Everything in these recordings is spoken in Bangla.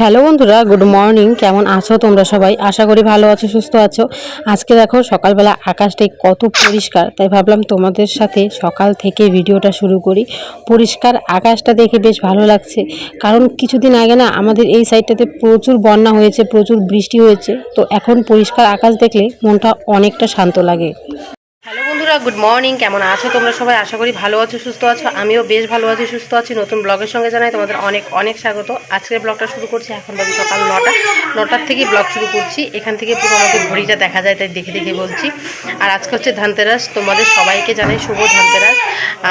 হ্যালো বন্ধুরা, গুড মর্নিং। কেমন আছো তোমরা সবাই? আশা করি ভালো আছো, সুস্থ আছো। আজকে দেখো, সকালবেলা আকাশটাই কত পরিষ্কার। তাই ভাবলাম তোমাদের সাথে সকাল থেকে ভিডিওটা শুরু করি। পরিষ্কার আকাশটা দেখে বেশ ভালো লাগছে। কারণ কিছুদিন আগে না, আমাদের এই সাইডটাতে প্রচুর বন্যা হয়েছে, প্রচুর বৃষ্টি হয়েছে। তো এখন পরিষ্কার আকাশ দেখলে মনটা অনেকটা শান্ত লাগে। বন্ধুরা গুড মর্নিং কেমন আছো তোমরা সবাই? আশা করি ভালো আছো, সুস্থ আছো। আমিও বেশ ভালো আছি, সুস্থ আছি। নতুন ব্লগের সঙ্গে জানাই তোমাদের অনেক অনেক স্বাগত। আজকের ব্লগটা শুরু করছি এখন বাজে সকাল নটা। নটার থেকে ব্লগ শুরু করছি। এখান থেকে পুরো আমাদের ঘড়িটা দেখা যায় তাই দেখে দেখে বলছি। আর আজকে হচ্ছে ধানতেরাস। তোমাদের সবাইকে জানাই শুভ ধানতেরাস।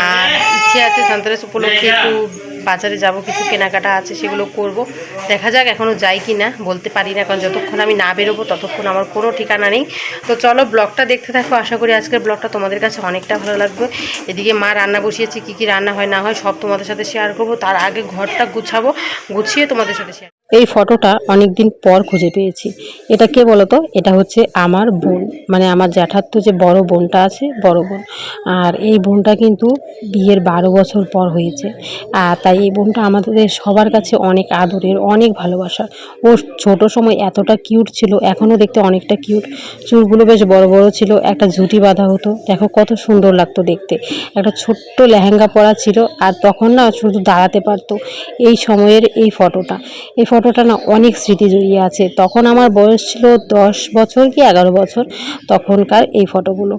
আর ইচ্ছে আছে ধানতেরাস উপলক্ষে একটু বাজারে যাব, কিছু কেনাকাটা আছে, সেগুলো করব। দেখা যাক এখনও যাই কি না বলতে পারি না, কারণ যতক্ষণ আমি না বেরোবো, ততক্ষণ আমার কোনো ঠিকানা নেই। তো চলো, ব্লগটা দেখতে থাকো, আশা করি আজকের ব্লগটা তোমাদের কাছে অনেকটা ভালো লাগবে। এদিকে মা রান্না বসিয়েছে, কী কী রান্না হয়, না হয়, সব তোমাদের সাথে শেয়ার করব। তার আগে ঘরটা গুছাবো, গুছিয়ে তোমাদের সাথে শেয়ার এই ফটোটা অনেক দিন পর খুঁজে পেয়েছি। এটা কে বলতো? এটা হচ্ছে আমার বোন। মানে আমার জ্যাঠার তো যে বড় বোনটা আছে, বড় বোন। আর এই বোনটা কিন্তু বিয়ের বারো বছর পর হয়েছে। আর তাই এই বোনটা আমাদের সবার কাছে অনেক আদরের, অনেক ভালোবাসার। ও ছোট সময় এতটা কিউট ছিল এখনও দেখতে অনেকটা কিউট। চুলগুলো বেশ বড় বড় ছিল, একটা ঝুঁটি বাঁধা হতো। দেখো কত সুন্দর লাগতো দেখতে। একটা ছোট্ট লেহেঙ্গা পরা ছিল, আর তখন না শুধু দাঁড়াতে পারতো। এই সময়ের এই ফটোটা। এই ফটোটা না অনেক স্মৃতি জড়িয়ে আছে। তখন আমার বয়স ছিল দশ বছর কি এগারো বছর তখনকার এই ফটোগুলো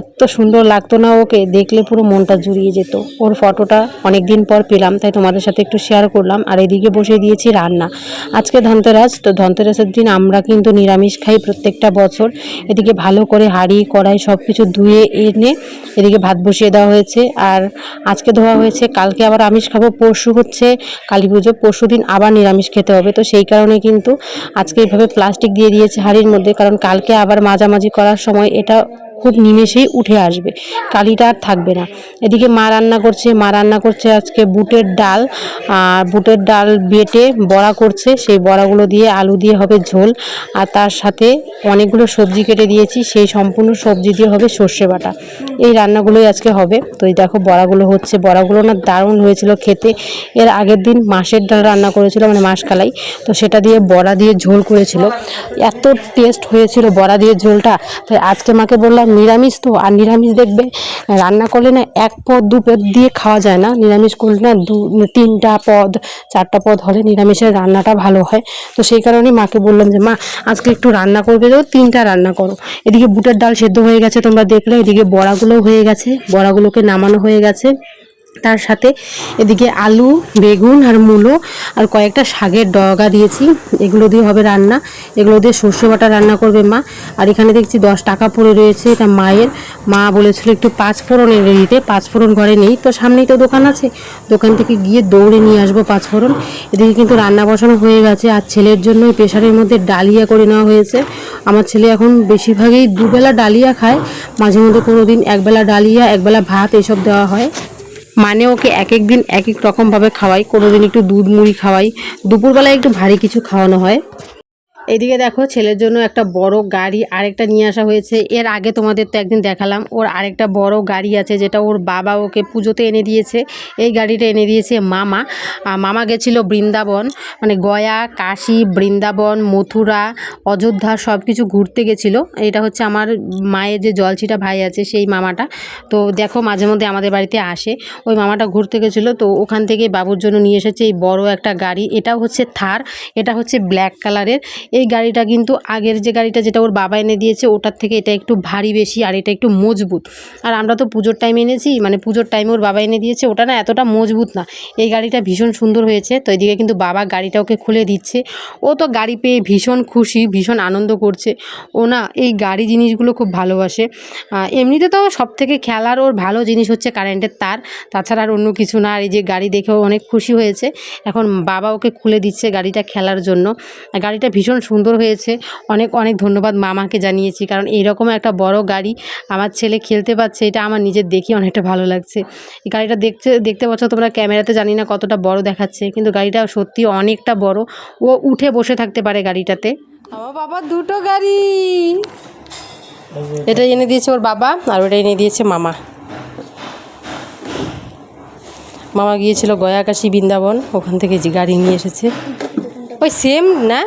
এত সুন্দর লাগতো না ওকে, দেখলে পুরো মনটা জুড়িয়ে যেত। ওর ফটোটা অনেক দিন পর পেলাম, তাই তোমাদের সাথে একটু শেয়ার করলাম। আর এদিকে বসিয়ে দিয়েছি রান্না। আজকে ধনতেরাস, তো ধনতেরাসের দিন আমরা কিন্তু নিরামিষ খাই প্রত্যেকটা বছর। এদিকে ভালো করে হাঁড়ি, কড়াই সব কিছু ধুয়ে এনে এদিকে ভাত বসিয়ে দেওয়া হয়েছে। আর আজকে ধোয়া হয়েছে, কালকে আবার আমিষ খাব, পরশু হচ্ছে কালী পুজো। পরশু দিন আবার নিরামিষ খেতে হবে। তো সেই কারণে কিন্তু আজকে এইভাবে প্লাস্টিক দিয়ে দিয়েছে হাঁড়ির মধ্যে। কারণ কালকে আবার মাঝামাঝি করার সময় এটা খুব নিমেষেই উঠে আসবে। কালিটা আর থাকবে না। এদিকে মা রান্না করছে, মা রান্না করছে আজকে বুটের ডাল। আর বুটের ডাল বেটে বড়া করছে, সেই বড়াগুলো দিয়ে আলু দিয়ে হবে ঝোল। আর তার সাথে অনেকগুলো সবজি কেটে দিয়েছি, সেই সম্পূর্ণ সবজি দিয়ে হবে সর্ষে বাটা। এই রান্নাগুলোই আজকে হবে। তো এই দেখো বড়াগুলো হচ্ছে। বড়াগুলো না দারুণ হয়েছিল খেতে। এর আগের দিন মাছের ডাল রান্না করেছিল মানে মাসকালাই। তো সেটা দিয়ে বড়া দিয়ে ঝোল করেছিল। এত টেস্ট হয়েছিল বড়া দিয়ে ঝোলটা। তাই আজকে মাকে বললাম নিরামিষ তো, আর নিরামিষ দেখবে, রান্না করলে না এক পদ, দু পদ দিয়ে খাওয়া যায় না। নিরামিষ করলে না দু, তিনটা পদ, চারটা পদ হলে নিরামিষের রান্নাটা ভালো হয়। তো সেই কারণে মাকে বললাম যে, মা, আজকে একটু রান্না করবে তো, তিনটা রান্না করো। এদিকে বুটের ডাল সেদ্ধ হয়ে গেছে, তোমরা দেখলে। এদিকে বড়াগুলো হয়ে গেছে, বড়াগুলোকে নামানো হয়ে গেছে। তার সাথে এদিকে আলু, বেগুন আর মূলো আর কয়েকটা শাকের ডগা দিয়েছি। এগুলো দিয়ে হবে রান্না। এগুলো দিয়ে সর্ষে বাটা রান্না করবে মা। আর এখানে দেখছি দশ টাকা পড়ে রয়েছে এটা মায়ের। মা বলেছিল একটু পাঁচ এনে দিতে পাঁচ ফোড়ন ঘরে নেই। তো সামনেই তো দোকান আছে। দোকান থেকে গিয়ে দৌড়ে নিয়ে আসব পাঁচ ফোড়ন। এদিকে কিন্তু রান্না বসানো হয়ে গেছে। আর ছেলের জন্য প্রেশারের মধ্যে ডালিয়া করে নেওয়া হয়েছে। আমার ছেলে এখন বেশিরভাগই দুবেলা ডালিয়া খায়। মাঝে মধ্যে কোনো দিন একবেলা ডালিয়া, একবেলা ভাত এসব দেওয়া হয়। মানে ওকে এক এক দিন এক এক রকমভাবে খাওয়াই। কোনো দিন একটু দুধ মুড়ি খাওয়াই। দুপুরবেলায় একটু ভারী কিছু খাওয়ানো হয়। এদিকে দেখো, ছেলের জন্য একটা বড় গাড়ি আরেকটা নিয়ে আসা হয়েছে। এর আগে তোমাদের তো একদিন দেখালাম, ওর আরেকটা বড় গাড়ি আছে যেটা ওর বাবা ওকে পুজোতে এনে দিয়েছে। এই গাড়িটা এনে দিয়েছে মামা। মামা গেছিল বৃন্দাবন মানে গয়া, কাশী, বৃন্দাবন, মথুরা, অযোধ্যা সব কিছু ঘুরতে গেছিল। এটা হচ্ছে আমার মায়ের যে জলছিটা ভাই আছে, সেই মামাটা। তো দেখো, মাঝে মধ্যে আমাদের বাড়িতে আসে। ওই মামাটা ঘুরতে গেছিল, তো ওখান থেকে বাবুর জন্য নিয়ে এসেছে এই বড় একটা গাড়ি। এটাও হচ্ছে থার, এটা হচ্ছে ব্ল্যাক কালারের। এই গাড়িটা কিন্তু আগের যে গাড়িটা যেটা ওর বাবা এনে দিয়েছে, ওটার থেকে এটা একটু ভারী বেশি আর এটা একটু মজবুত। আর আমরা তো পুজোর টাইম এনেছি মানে পুজোর টাইমে ওর বাবা এনে দিয়েছে, ওটা না এতটা মজবুত না। এই গাড়িটা ভীষণ সুন্দর হয়েছে, তো এদিকে কিন্তু বাবা গাড়িটা ওকে খুলে দিচ্ছে। ও তো গাড়ি পেয়ে ভীষণ খুশি, ভীষণ আনন্দ করছে। ও না এই গাড়ি জিনিসগুলো খুব ভালোবাসে। এমনিতে তো সব থেকে খেলার ওর ভালো জিনিস হচ্ছে কারেন্টের তার, তাছাড়া আর অন্য কিছু না। আর এই যে গাড়ি দেখেও অনেক খুশি হয়েছে। এখন বাবা ওকে খুলে দিচ্ছে গাড়িটা খেলার জন্য। গাড়িটা ভীষণ সুন্দর হয়েছে। অনেক অনেক ধন্যবাদ মামাকে জানিয়েছি কারণ এইরকম একটা বড় গাড়ি আমার ছেলে খেলতে পারছে এটা আমার নিজের দেখি অনেকটা ভালো লাগছে। এই গাড়িটা দেখতে দেখতে পাচ্ছ তোমরা ক্যামেরাতে জানি না কতটা বড় দেখাচ্ছে কিন্তু গাড়িটা সত্যি অনেকটা বড়। ও উঠে বসে থাকতে পারে গাড়িটাতে। আমার বাবা দুটো গাড়ি। এটা এনে দিয়েছে ওর বাবা আর ওটা এনে দিয়েছে মামা। মামা গিয়েছিল গয়াকাশি বৃন্দাবন ওখান থেকে যে গাড়ি নিয়ে এসেছে। ওই সেম না?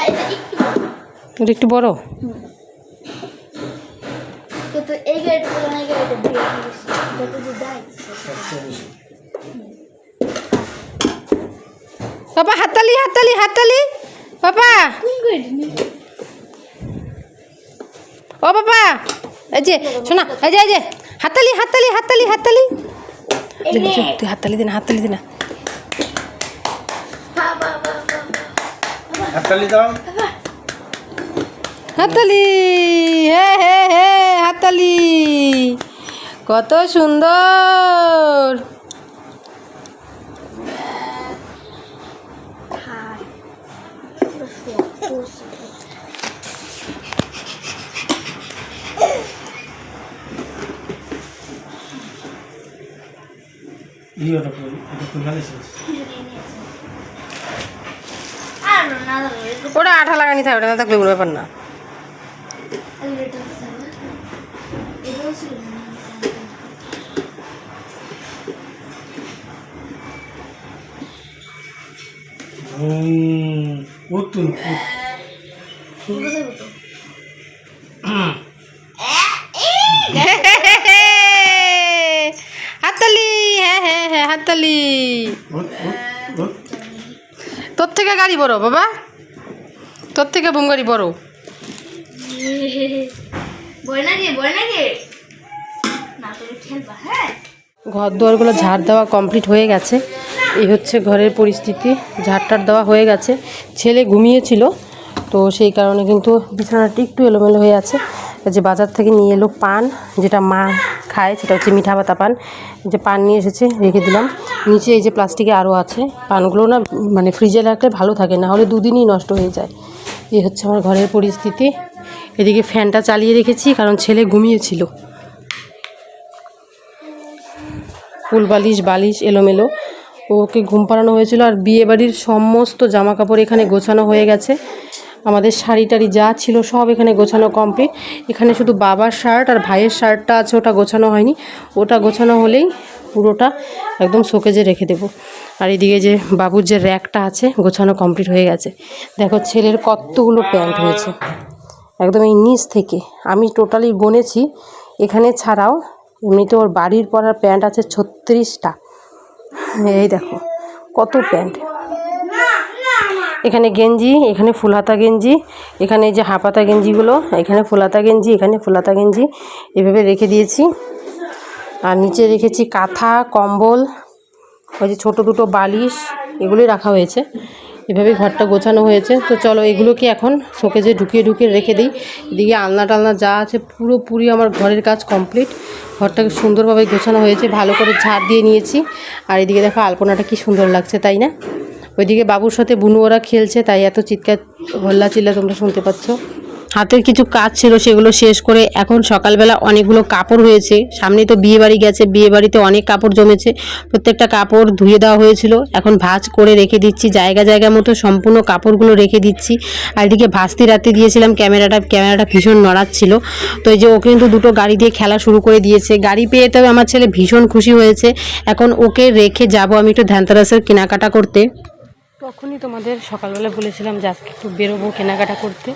না এটা একটু ওটা একটু বড়। কিন্তু এই গাড়িটা তুলনায় গাড়িটা দিয়ে যত দূর দেয়। পাপা হাততালি হাততালি হাততালি। পাপা কোন গাড়িটা নিয়ে ও পাপা এই যে শোনা এই যে এই যে হাততালি হাততালি হাততালি হাততালি। এই যে, নে। যে, তুই হাততালি দে না হাততালি দে না বা, বা, বা, বা, বা। হাততালি দাও হাততালি হে হে হে হাততালি কত সুন্দর খায়। পুরো শক্ত ছিল। ইয়েটা কই এটা কই ফেলেছিস আর না, না, না, এটা- ওটা আঠা লাগানি থাকে ওটা না থাকলে কোনো ব্যাপার না? হাততালি হ্যাঁ হ্যাঁ হ্যাঁ হাততালি। তোর থেকে গাড়ি বড় বাবা। তোর থেকে বুম গাড়ি বড় হ্যাঁ? ঘর দুয়ারগুলো ঝাড় দেওয়া কমপ্লিট হয়ে গেছে। এই হচ্ছে ঘরের পরিস্থিতি ঝাড়টার দেওয়া হয়ে গেছে। ছেলে ঘুমিয়েছিল তো সেই কারণে কিন্তু বিছানাটি একটু এলোমেলো হয়ে আছে। যে বাজার থেকে নিয়ে এলো পান যেটা মা খায়, সেটা হচ্ছে মিঠা পাতা পান। যে পান নিয়ে এসেছে, রেখে দিলাম। নিচে এই যে প্লাস্টিকে আরও আছে। পানগুলো না মানে ফ্রিজে রাখলে ভালো থাকে, না হলে দুদিনই নষ্ট হয়ে যায়। এই হচ্ছে আমার ঘরের পরিস্থিতি। এদিকে ফ্যানটা চালিয়ে রেখেছি, কারণ ছেলে ঘুমিয়েছিল। ফুল বালিশ বালিশ এলোমেলো। ওকে ঘুম পাড়ানো হয়েছিল, আর বিয়ে বাড়ির সমস্ত জামা কাপড় এখানে গোছানো হয়ে গেছে। আমাদের শাড়ি টাড়ি যা ছিল সব এখানে গোছানো কমপ্লিট এখানে শুধু বাবার শার্ট আর ভাইয়ের শার্টটা আছে, ওটা গোছানো হয়নি। ওটা গোছানো হলেই পুরোটা একদম শোকেজে রেখে দেবো। আর এদিকে যে বাবুর যে র্যাকটা আছে, গোছানো কমপ্লিট হয়ে গেছে। দেখো ছেলের কতগুলো প্যান্ট হয়েছে। একদম এই নিচ থেকে। আমি টোটালি গুনেছি এখানে ছাড়াও এমনিতে ওর বাড়ির পরার প্যান্ট আছে ছত্রিশটা। এই দেখো, কত প্যান্ট। এখানে গেঞ্জি, এখানে ফুলহাতা গেঞ্জি, এখানে যে হাফাতা গেঞ্জিগুলো, এখানে ফুলহাতা গেঞ্জি, এখানে ফুলহাতা গেঞ্জি, এভাবে রেখে দিয়েছি। আর নিচে রেখেছি কাঁথা, কম্বল, ওই যে ছোটো দুটো বালিশ, এগুলোই রাখা হয়েছে। এভাবেই ঘরটা গোছানো হয়েছে। তো চলো এগুলোকে এখন শোকেজে ঢুকিয়ে ঢুকিয়ে রেখে দিই। এদিকে আলনা টালনা যা আছে পুরোপুরি আমার ঘরের কাজ কমপ্লিট। ঘরটাকে সুন্দরভাবে গোছানো হয়েছে। ভালো করে ঝাড় দিয়ে নিয়েছি। আর এদিকে দেখো আলপনাটা কি সুন্দর লাগছে, তাই না? ওইদিকে বাবুর সাথে বুনু ওরা খেলছে, তাই এত চিৎকার হল্লা চিল্লা তোমরা শুনতে পাচ্ছ। হাতের কিছু কাজ ছিল, সেগুলো শেষ করে এখন সকালবেলা অনেকগুলো কাপড় হয়েছে। সামনে তো বিয়ে বাড়ি গেছে বিয়ে বাড়িতে অনেক কাপড় জমেছে। প্রত্যেকটা কাপড় ধুয়ে দেওয়া হয়েছিল। এখন ভাজ করে রেখে দিচ্ছি, জায়গা জায়গা মতো সম্পূর্ণ কাপড়গুলো রেখে দিচ্ছি। আর এদিকে ভাজতে রাতে দিয়েছিলাম, ক্যামেরাটা ক্যামেরাটা ভীষণ নড়াচ্ছিল। তো এই যে ও কিন্তু দুটো গাড়ি দিয়ে খেলা শুরু করে দিয়েছে। গাড়ি পেয়ে তবে আমার ছেলে ভীষণ খুশি হয়েছে। এখন ওকে রেখে যাব আমি একটু ধ্যানতারাসের কেনাকাটা করতে। তখনই তোমাদের সকালবেলা বলেছিলাম যে আজকে একটু বেরোবো কেনাকাটা করতে।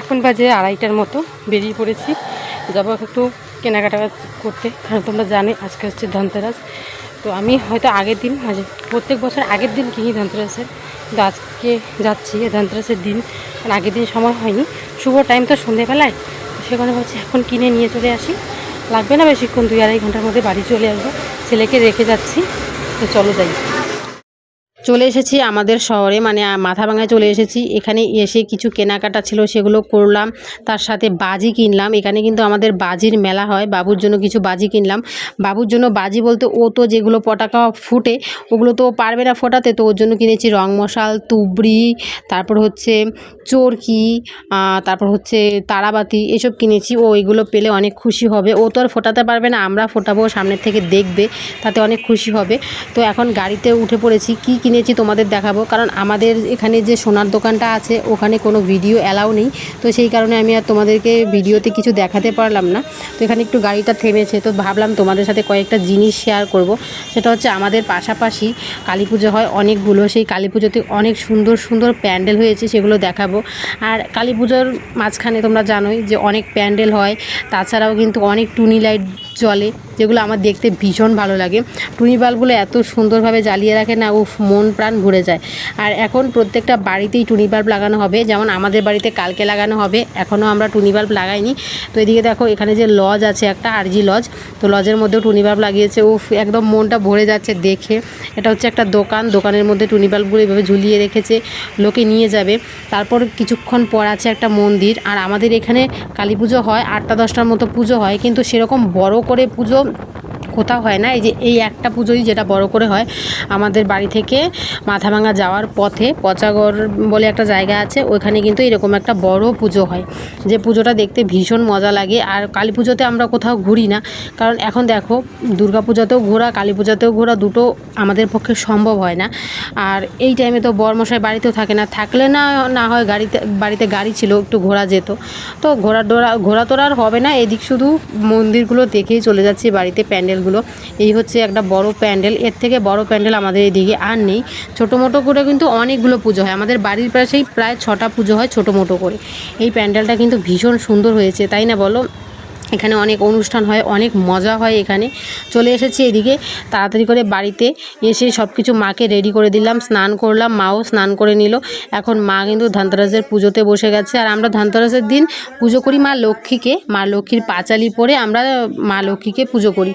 এখন বাজে আড়াইটার মতো, বেরিয়ে পড়েছি। যাব একটু কেনাকাটা করতে, কারণ তোমরা জানে আজকে হচ্ছে ধনতেরাস। তো আমি হয়তো আগের দিন মাঝে প্রত্যেক বছর আগের দিন কিনি ধনতেরাসের। কিন্তু আজকে যাচ্ছি ধনতেরাসের দিন, কারণ আগের দিন সময় হয়নি। শুভ টাইম তো সন্ধেবেলায় সেখানে হচ্ছে এখন কিনে নিয়ে চলে আসি। লাগবে না বেশিক্ষণ, দুই আড়াই ঘণ্টার মধ্যে বাড়ি চলে আসব। ছেলেকে রেখে যাচ্ছি, তো চলো যাই। চলে এসেছি আমাদের শহরে মানে মাথাভাঙায় চলে এসেছি। এখানে এসে কিছু কেনাকাটা ছিল, সেগুলো করলাম। তার সাথে বাজি কিনলাম। এখানে কিন্তু আমাদের বাজির মেলা হয়, বাবুর জন্য কিছু বাজি কিনলাম। বাবুর জন্য বাজি বলতে ও তো যেগুলো পটাকা ফুটে, ওগুলো তো পারবে না ফোটাতে। তো ওর জন্য কিনেছি রং মশাল, তুবড়ি, তারপর হচ্ছে চরকি তারপর হচ্ছে তারাবাতি, এসব কিনেছি। ও এগুলো পেলে অনেক খুশি হবে। ও তো আর ফোটাতে পারবে না, আমরা ফোটাবো, সামনের থেকে দেখবে, তাতে অনেক খুশি হবে। তো এখন গাড়িতে উঠে পড়েছি। কী কিনেছি, তোমাদের দেখাবো। কারণ আমাদের এখানে যে সোনার দোকানটা আছে, ওখানে কোনো ভিডিও অ্যালাউ নেই। তো সেই কারণে আমি আর তোমাদেরকে ভিডিওতে কিছু দেখাতে পারলাম না। তো এখানে একটু গাড়িটা থেমেছে, তো ভাবলাম তোমাদের সাথে কয়েকটা জিনিস শেয়ার করব। সেটা হচ্ছে আমাদের পাশাপাশি কালী পুজো হয় অনেকগুলো। সেই কালী পুজোতে অনেক সুন্দর সুন্দর প্যান্ডেল হয়েছে, সেগুলো দেখাবো। আর কালী পুজোর মাঝখানে তোমরা জানোই যে অনেক প্যান্ডেল হয়। তাছাড়াও কিন্তু অনেক টুনি লাইট জ্বলে যেগুলো আমার দেখতে ভীষণ ভালো লাগে। টুনি বাল্বগুলো এত সুন্দরভাবে জ্বালিয়ে রাখে না, উফ, মন প্রাণ ভরে যায়। আর এখন প্রত্যেকটা বাড়িতেই টুনি বাল্ব লাগানো হবে, যেমন আমাদের বাড়িতে কালকে লাগানো হবে, এখনও আমরা টুনি বাল্ব লাগাইনি। তো এদিকে দেখো, এখানে যে লজ আছে, একটা আরজি লজ, তো লজের মধ্যেও টুনি বাল্ব লাগিয়েছে, উফ, একদম মনটা ভরে যাচ্ছে দেখে। এটা হচ্ছে একটা দোকান, দোকানের মধ্যে টুনি বাল্বগুলো এভাবে ঝুলিয়ে রেখেছে, লোকে নিয়ে যাবে। তারপর কিছুক্ষণ পর আছে একটা মন্দির, আর আমাদের এখানে কালী পুজো হয়, আটটা দশটার মতো পুজো হয়, কিন্তু সেরকম বড় করে পুজো কোথাও হয় না। এই যে এই একটা পুজোই যেটা বড় করে হয় আমাদের বাড়ি থেকে মাথাভাঙা যাওয়ার পথে পচাগড় বলে একটা জায়গা আছে, ওইখানে কিন্তু এরকম একটা বড় পুজো হয়। যে পুজোটা দেখতে ভীষণ মজা লাগে আর কালী পুজোতে আমরা কোথাও ঘুরি না। কারণ এখন দেখো দুর্গা পূজাতেও ঘোরা, কালী পূজাতেও ঘোরা দুটো আমাদের পক্ষে সম্ভব হয় না। আর এই টাইমে তো বরমশাই বাড়িতেও থাকে না, থাকলে না না হয় গাড়িতে, বাড়িতে গাড়ি ছিল, একটু ঘোরা যেত। তো ঘোরা ডোরা ঘোরা তোরা আর হবে না, এদিক শুধু মন্দিরগুলো দেখেই চলে যাচ্ছি, বাড়িতে প্যান্ডেলগুলো এই হচ্ছে একটা বড় প্যান্ডেল। এর থেকে বড় প্যান্ডেল আমাদের এদিকে আর নেই। ছোটো মোটো করে কিন্তু অনেকগুলো পুজো হয়। আমাদের বাড়ির পাশেই প্রায় ছটা পুজো হয় ছোটো মোটো করে। এই প্যান্ডেলটা কিন্তু ভীষণ সুন্দর হয়েছে, তাই না বলো? এখানে অনেক অনুষ্ঠান হয়, অনেক মজা হয় এখানে। চলে এসেছি এদিকে। তাড়াতাড়ি করে বাড়িতে এসে সব কিছু মাকে রেডি করে দিলাম, স্নান করলাম। মাও স্নান করে নিল। এখন মা কিন্তু ধানতেরাসের পুজোতে বসে গেছে। আর আমরা ধানতেরাসের দিন পুজো করি মা লক্ষ্মীকে। মা লক্ষ্মীর পাঁচালি পরে আমরা মা লক্ষ্মীকে পুজো করি।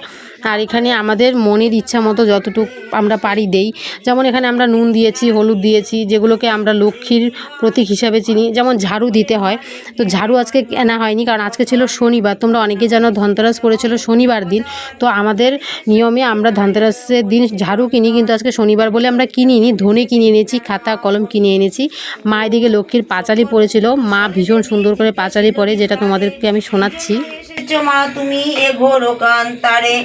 আর এখানে আমাদের মনের ইচ্ছা মতো যতটুকু আমরা পারি দেই, যেমন এখানে আমরা নুন দিয়েছি, হলুদ দিয়েছি, যেগুলোকে আমরা লক্ষ্মীর প্রতীক হিসাবে চিনি, যেমন ঝাড়ু দিতে হয়। তো ঝাড়ু আজকে কেনা হয়নি, কারণ আজকে ছিল শনিবার, তোমরা অনেকে জানো ধনতেরাস পড়েছিল শনিবার দিন। তো আমাদের নিয়মে আমরা ধনতেরাসের দিন ঝাড়ু কিনি, কিন্তু আজকে শনিবার বলে আমরা কিনিনি, ধনে কিনে এনেছি, খাতা, কলম কিনে এনেছি। মা এদিকে লক্ষ্মীর পাঁচালি পড়েছিল, মা ভীষণ সুন্দর করে পাঁচালি পড়ে, যেটা তোমাদেরকে আমি শোনাচ্ছি। মা, তুমি এ ঘোর কান্তারে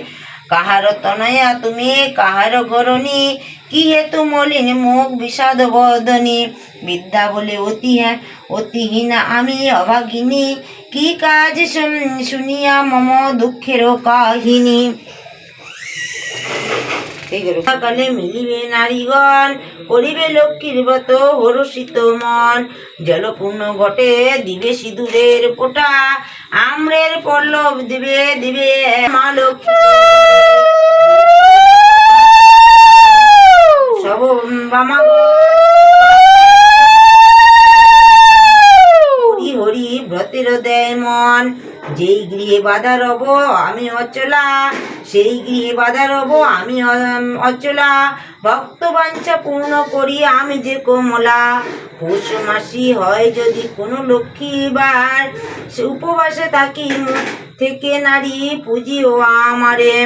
কাহার তনয়া তুমি, কাহার ঘরণী কি হেতু মলিন মুখ বিষাদ বদনী। বিদ্যা বলে, অতি হ্যাঁ অতিহীনা আমি অভাগিনী, কি কাজ শুনিয়া মম দুঃখের কাহিনী? কালে মিলিবে নারীগণ, করিবে লক্ষ্মীর ব্রত, হরষিত মন। জলপূর্ণ ঘটে দিবে সিঁদুরের ফোঁটা, আম্রের পল্লব দিবে দিবে মা লক্ষ্মী। সব হরি হরি ব্রতের দেয় মন। যেই গৃহে বাধা রব, আমি অচলা। সেই গৃহে বাধা রব, আমি অচলা। ভক্ত বাঞ্ছা পূর্ণ করি আমি যে কোমলা। পৌষ মাসি হয় যদি কোনো লক্ষ্মীবার সে উপবাসে থাকি থেকে নারী পুজিও আমারে।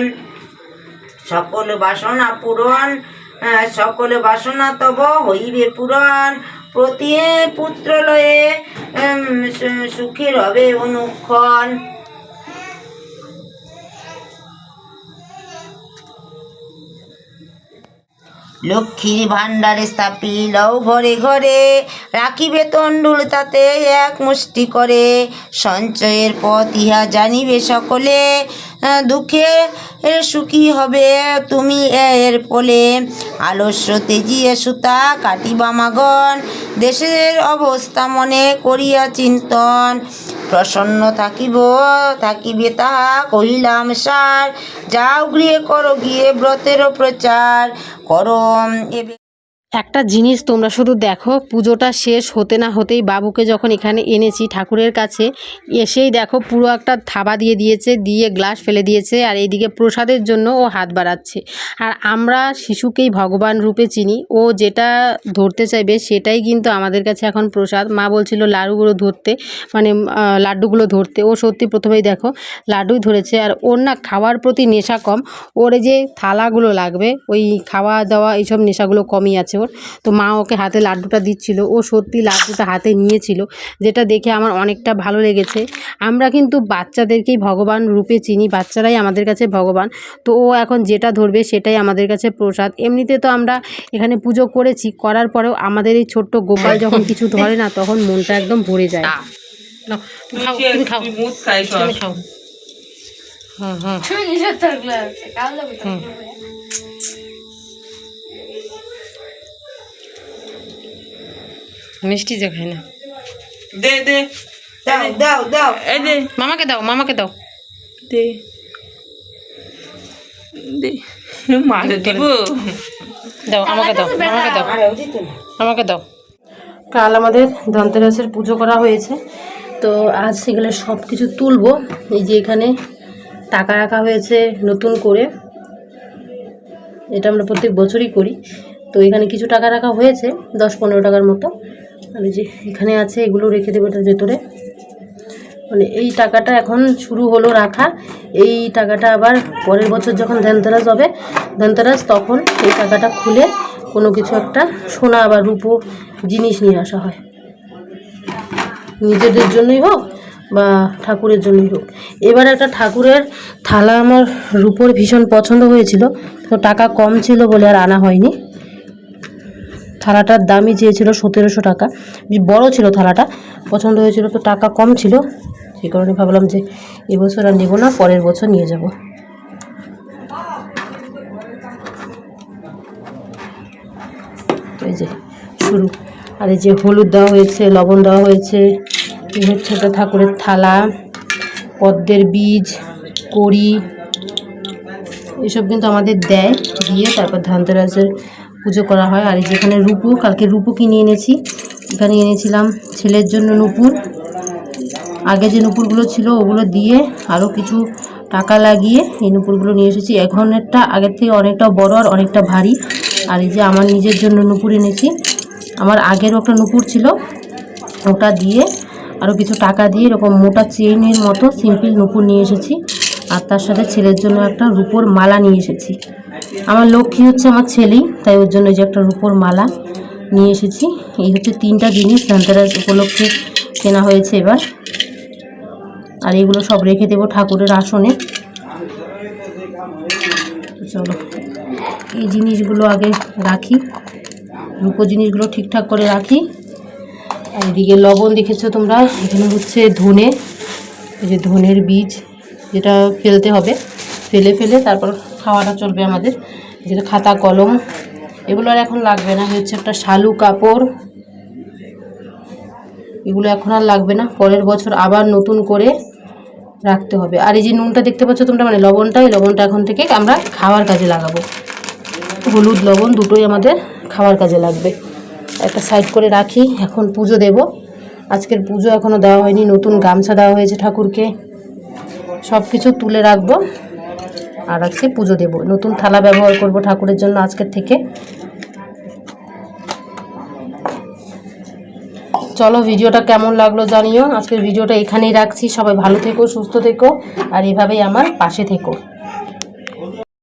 সকল বাসনা পূরণ সকল বাসনা তব হইবে পূরণ। প্রতি পুত্র লয়ে উম, সু- রবে অনুক্ষণ। লক্ষ্মীর ভাণ্ডারে স্থাপিল ঘরে ঘরে রাখিবে তণ্ডুল তাতে এক মুষ্টি করে। সঞ্চয়ের পথ ইহা জানিবে সকলে। দুঃখে সুখী হবে তুমি। এর ফলে আলস্য তেজিয়ে সুতা কাটিবা মাগন। দেশের অবস্থা মনে করিয়া চিন্তন। প্রসন্ন থাকিব, থাকিবে তাহা কহিলাম সার। যাও গৃহে করো গিয়ে ব্রতেরও প্রচার। করম এবে একটা জিনিস তোমরা শুধু দেখো, পুজোটা শেষ হতে না হতেই বাবুকে যখন এখানে এনেছি ঠাকুরের কাছে, এসেই দেখো পুরো একটা থাবা দিয়ে দিয়েছে, দিয়ে গ্লাস ফেলে দিয়েছে আর এইদিকে প্রসাদের জন্য ও হাত বাড়াচ্ছে। আর আমরা শিশুকেই ভগবান রূপে চিনি, ও যেটা ধরতে চাইবে সেটাই কিন্তু আমাদের কাছে এখন প্রসাদ। মা বলছিল লাড়ুগুলো ধরতে মানে লাড্ডুগুলো ধরতে। ও সত্যি প্রথমেই দেখো লাড্ডুই ধরেছে আর ওর না খাওয়ার প্রতি নেশা কম। ওর যে থালাগুলো লাগবে, ওই খাওয়া দাওয়া এইসব নেশাগুলো কমই আছে। ওর। তো মা ওকে হাতে লাড্ডুটা দিচ্ছিল। ও সত্যি লাড্ডুটা হাতে নিয়েছিল যেটা দেখে আমার অনেকটা ভালো লেগেছে। আমরা কিন্তু বাচ্চাদেরকেই ভগবান রূপে চিনি বাচ্চারাই আমাদের কাছে ভগবান। তো ও এখন যেটা ধরবে সেটাই আমাদের কাছে প্রসাদ। এমনিতে তো আমরা এখানে পুজো করেছি করার পরেও আমাদের এই ছোট্ট গোপাল যখন কিছু ধরে না তখন মনটা একদম ভরে যায়। খাও তুমি খাও। তুমি খাও। হুম। হুম মিষ্টি যে খায় না। দে দে। দাও দাও দাও। এই দে মামাকে দাও মামাকে দাও। দে। দে। মারে দিব। দাও আমাকে দাও আমাকে দাও। আমাকে দাও। কাল আমাদের ধনতেরাসের পুজো করা হয়েছে। তো আজ সেগুলো সব কিছু তুলবো। এই যে এখানে টাকা রাখা হয়েছে নতুন করে। এটা আমরা প্রত্যেক বছরই করি। তো এখানে কিছু টাকা রাখা হয়েছে দশ পনেরো টাকার মতো। আর যে এখানে আছে, এগুলো রেখে দেবো এটার ভেতরে। মানে এই টাকাটা এখন শুরু হলো রাখা। এই টাকাটা আবার পরের বছর যখন ধনতেরাস হবে, ধনতেরাস তখন এই টাকাটা খুলে কোনো কিছু একটা সোনা বা রূপো জিনিস নিয়ে আসা হয়। নিজেদের জন্যই হোক বা ঠাকুরের জন্যই হোক। এবার একটা ঠাকুরের থালা আমার রূপোর ভীষণ পছন্দ হয়েছিল, তো টাকা কম ছিল বলে আর আনা হয়নি। থালাটার দামই চেয়েছিল সতেরোশো টাকা। বড় ছিল থালাটা, পছন্দ হয়েছিল তো টাকা কম ছিল। সেই কারণে ভাবলাম যে এবছর আর নেব না, পরের বছর নিয়ে যাব। এই যে, শুরু। আর এই যে হলুদ দেওয়া হয়েছে, লবণ দেওয়া হয়েছে হচ্ছে ঠাকুরের থালা, পদ্মের বীজ, কড়ি, এসব কিন্তু আমাদের দেয়, দিয়ে তারপর ধানতেরাসের পুজো করা হয়। আর এই যেখানে রূপু, কালকে রূপু কিনে এনেছি। এখানে এনেছিলাম ছেলের জন্য নুপুর। আগে যে নুপুরগুলো ছিল, ওগুলো দিয়ে আরও কিছু টাকা লাগিয়ে এই নুপুরগুলো নিয়ে এসেছি। এখনেরটা আগের থেকে অনেকটা বড় আর অনেকটা ভারী। আর এই যে আমার নিজের জন্য নুপুর এনেছি। আমার আগেরও একটা নুপুর ছিল। ওটা দিয়ে আরও কিছু টাকা দিয়ে এরকম মোটা চেইনের মতো সিম্পল নুপুর নিয়ে এসেছি। আর তার সাথে ছেলের জন্য একটা রূপোর মালা নিয়ে এসেছি। আমার লক্ষ্মী হচ্ছে আমার ছেলেই তাই ওর জন্য যে একটা রূপোর মালা নিয়ে এসেছি। এই হচ্ছে তিনটা জিনিস ধনতেরাস উপলক্ষে কেনা হয়েছে এবার। আর এগুলো সব রেখে দেবো ঠাকুরের আসনে। চলো, এই জিনিসগুলো আগে রাখি। রূপো জিনিসগুলো ঠিকঠাক করে রাখি। আর এদিকে লবণ দেখেছ তোমরা? এখানে হচ্ছে ধনে, এই যে ধনের বীজ। যেটা ফেলতে হবে, ফেলে ফেলে তারপর খাওয়াটা চলবে আমাদের। যেটা খাতা, কলম, এগুলো আর এখন লাগবে না, হচ্ছে একটা শালু কাপড়। এগুলো এখন আর লাগবে না, পরের বছর আবার নতুন করে রাখতে হবে। আর এই যে নুনটা দেখতে পাচ্ছ তোমরা মানে লবণটা এই লবণটা এখন থেকে আমরা খাওয়ার কাজে লাগাবো। হলুদ, লবণ দুটোই আমাদের খাওয়ার কাজে লাগবে। একটা সাইড করে রাখি, এখন পুজো দেব। আজকের পুজো এখনও দেওয়া হয়নি, নতুন গামছা দেওয়া হয়েছে ঠাকুরকে। সব কিছু তুলে রাখব। আর আজকে পুজো দেব। নতুন থালা ব্যবহার করব ঠাকুরের জন্য আজকের থেকে। চলো ভিডিওটা কেমন লাগল জানিও। আজকের ভিডিওটা এখানেই রাখছি। সবাই ভালো থেকো, সুস্থ থেকো, আর এভাবেই আমার পাশে থেকো।